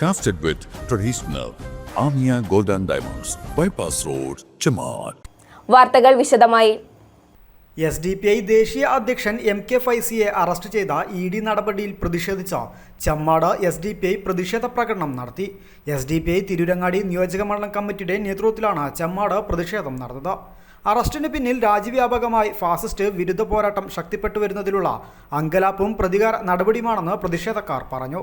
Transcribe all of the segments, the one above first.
Crafted with traditional Amia Golden Diamonds, Bypass Road, Chamar. വാർത്തകൾ വിശദമായി. S D P I ദേശീയ അധ്യക്ഷൻ M K ഫൈസിയെ അറസ്റ്റ് ചെയ്ത ഇ ഡി നടപടിയിൽ പ്രതിഷേധിച്ച Chemmad S D P I പ്രതിഷേധ പ്രകടനം നടത്തി. S D P I Tirurangadi നിയോജകമണ്ഡലം കമ്മിറ്റിയുടെ നേതൃത്വത്തിലാണ് ചമ്മാട് പ്രതിഷേധം നടന്നത്. അറസ്റ്റിന് പിന്നിൽ രാജ്യവ്യാപകമായി ഫാസിസ്റ്റ് വിരുദ്ധ പോരാട്ടം ശക്തിപ്പെട്ടു വരുന്നതിലുള്ള അങ്കലാപ്പും പ്രതികാര നടപടിയുമാണെന്ന് പ്രതിഷേധക്കാർ പറഞ്ഞു.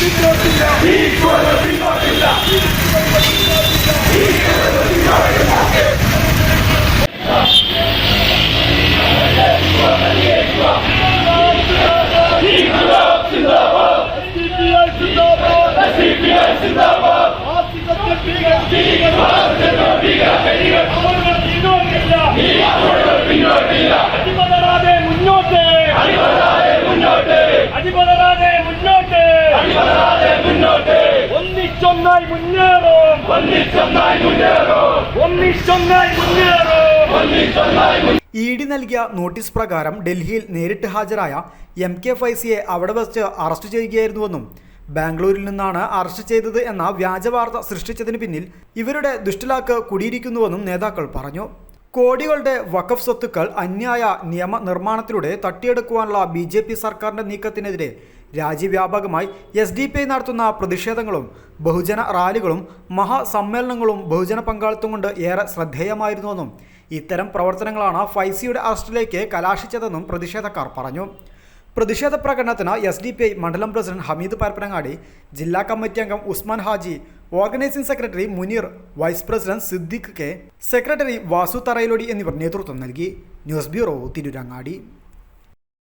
Equality! ഒന്നിച്ചൊന്നായി മുന്നേറും. ഒന്നിച്ചൊന്നായി മുന്നേറും ഇ ഡി നൽകിയ നോട്ടീസ് പ്രകാരം ഡൽഹിയിൽ നേരിട്ട് ഹാജരായ എം കെ ഫൈസിയെ അവിടെ വച്ച് അറസ്റ്റ് ചെയ്യുകയായിരുന്നുവെന്നും ബാംഗ്ലൂരിൽ നിന്നാണ് അറസ്റ്റ് ചെയ്തത് എന്ന വ്യാജവാർത്ത സൃഷ്ടിച്ചതിന് പിന്നിൽ ഇവരുടെ ദുഷ്ടലാക്ക് കുടിയിരിക്കുന്നുവെന്നും നേതാക്കൾ പറഞ്ഞു. കോടികളുടെ വഖഫ് സ്വത്തുക്കൾ അന്യായ നിയമനിർമ്മാണത്തിലൂടെ തട്ടിയെടുക്കുവാനുള്ള ബി സർക്കാരിന്റെ നീക്കത്തിനെതിരെ രാജ്യവ്യാപകമായി എസ് ഡി പി ഐ നടത്തുന്ന പ്രതിഷേധങ്ങളും ബഹുജന റാലികളും മഹാസമ്മേളനങ്ങളും ബഹുജന പങ്കാളിത്തം കൊണ്ട് ഏറെ ശ്രദ്ധേയമായിരുന്നുവെന്നും ഇത്തരം പ്രവർത്തനങ്ങളാണ് ഫൈസിയുടെ അറസ്റ്റിലേക്ക് കലാശിച്ചതെന്നും പ്രതിഷേധക്കാർ പറഞ്ഞു. പ്രതിഷേധ പ്രകടനത്തിന് എസ് ഡി പി ഐ മണ്ഡലം പ്രസിഡന്റ് ഹമീദ് പരപ്പനങ്ങാടി ജില്ലാ കമ്മിറ്റി അംഗം Usman Haji organising secretary Muneer vice president Siddique K secretary Vasu Tharayilodi എന്നിവർ നേതൃത്വം നൽകി. News bureau Tirurangadi.